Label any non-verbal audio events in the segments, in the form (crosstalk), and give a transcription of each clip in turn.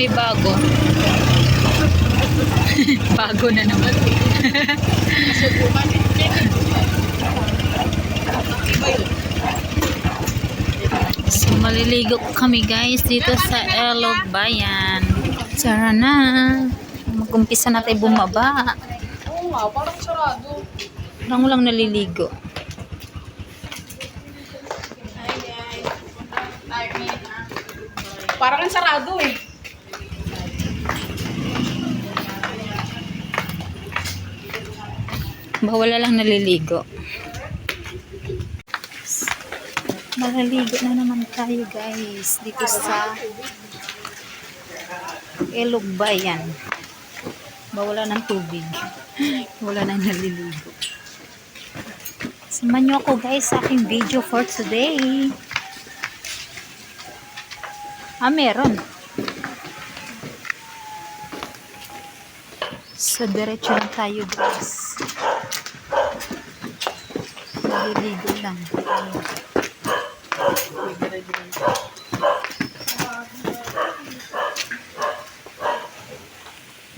May bago. (laughs) bago na naman. (laughs) so, maliligo kami guys dito sa Elog Bayan. Tara na. Mag-umpisa na tayo bumaba. Oo nga, parang sarado. Parang lang naliligo. Parang ang sarado eh. Bawala lang naliligo. Malaligo na naman tayo guys dito sa Elog Bayan. Bawala ng tubig. (laughs) Wala nang naliligo. Samahan ako guys sa aking video for today. Ah, meron. So, diretso tayo guys. Naliligo lang.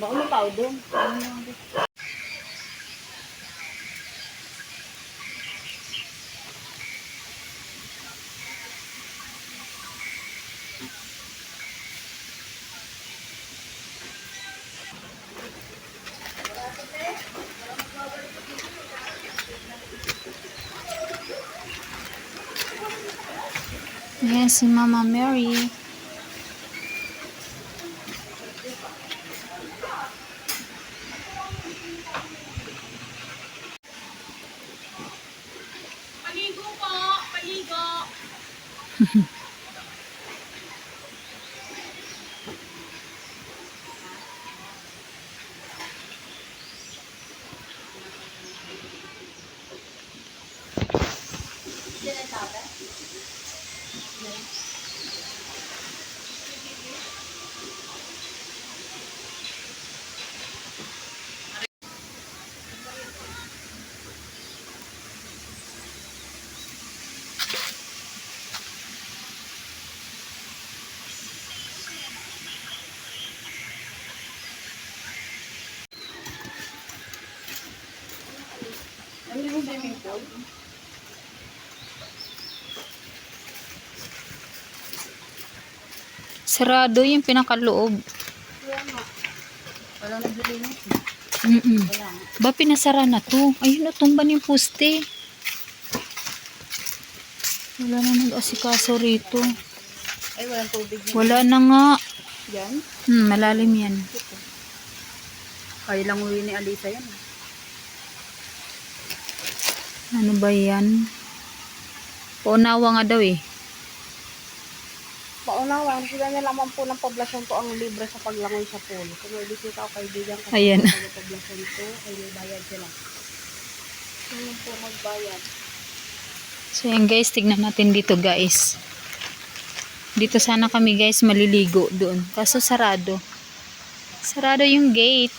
Baka may tao doon. Yes, si Mama Mary. Yung swimming pool? Sarado yung pinakaloob. Wala nagbili na. Mm-mm. Wala nga. Ba, pinasara na to. Ayun, natumban yung poste. Wala na nag-asikaso rito. Ay, walang tubig yan. Wala na nga. Yan? Hmm, malalim yan. Kaya lang uwi ni Alisa yan. Ano ba yan? Paunawa nga daw eh. Paunawan, sila niya lamang po ng poblasyon po ang libre sa paglangoy sa pool. Kung may bisita o kaibigan kasi Ayan. sa poblasyon po, ay may bayad sila. Sino po magbayad? So yan guys, tignan natin dito guys. Dito sana kami guys maliligo doon. Kaso sarado. Sarado yung gate.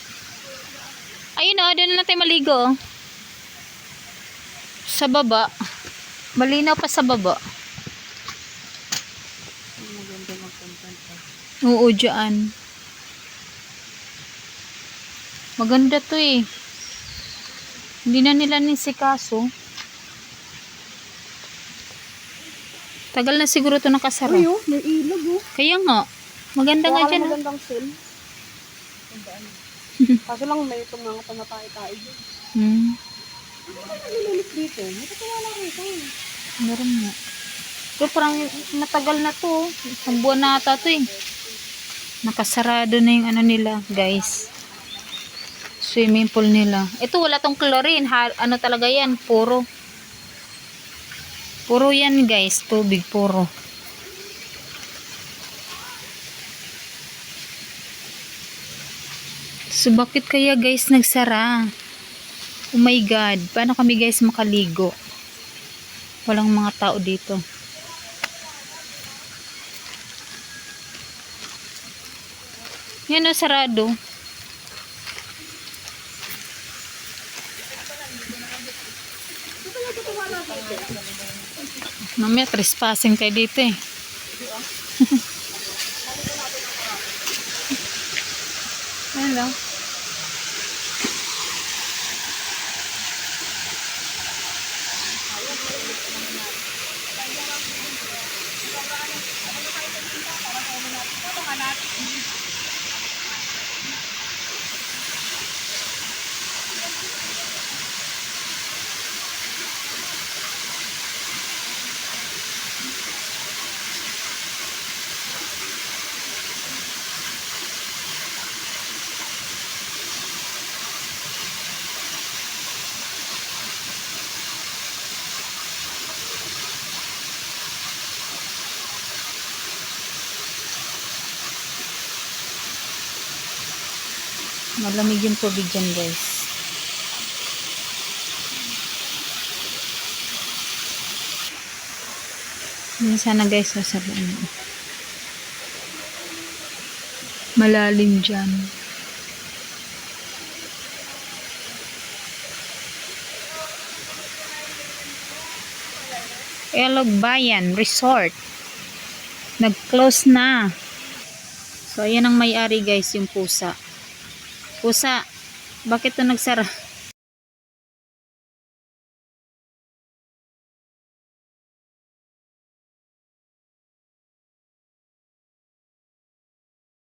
Ayun o, doon na natin maligo. Sa baba. Malinaw pa sa baba. Maganda magpunta pa. Oo, dyan. Maganda to eh. Hindi na nila nisikaso. Tagal na siguro to nakasara. Uy, oh, may ilog oh. Kaya nga. Maganda nga Kaya dyan. ah. magandang film. (laughs) Kaso lang may tumangat na tayo-tayo dyan. Hmm. Ano ba nililis dito? Matatawa lang rito. Meron nga. Pero parang matagal na to. Isang buwan na ata to eh. Nakasarado na yung ano nila, guys. Swimming pool nila. Ito wala tong chlorine. Ha, ano talaga yan? Puro. Puro yan guys. Tubig puro. So bakit kaya guys nagsara? Oh my god. Paano kami guys makaligo? Walang mga tao dito. Yan o, sarado. Mamaya trespassing kayo dito eh. (laughs) no? Malamig yung tubig dyan, guys. Yan sana guys, sasabihin. Malalim dyan. Elog Bayan Resort. Nag-close na. So, ayan ang may-ari guys, yung pusa. Pusa, bakit to nagsara?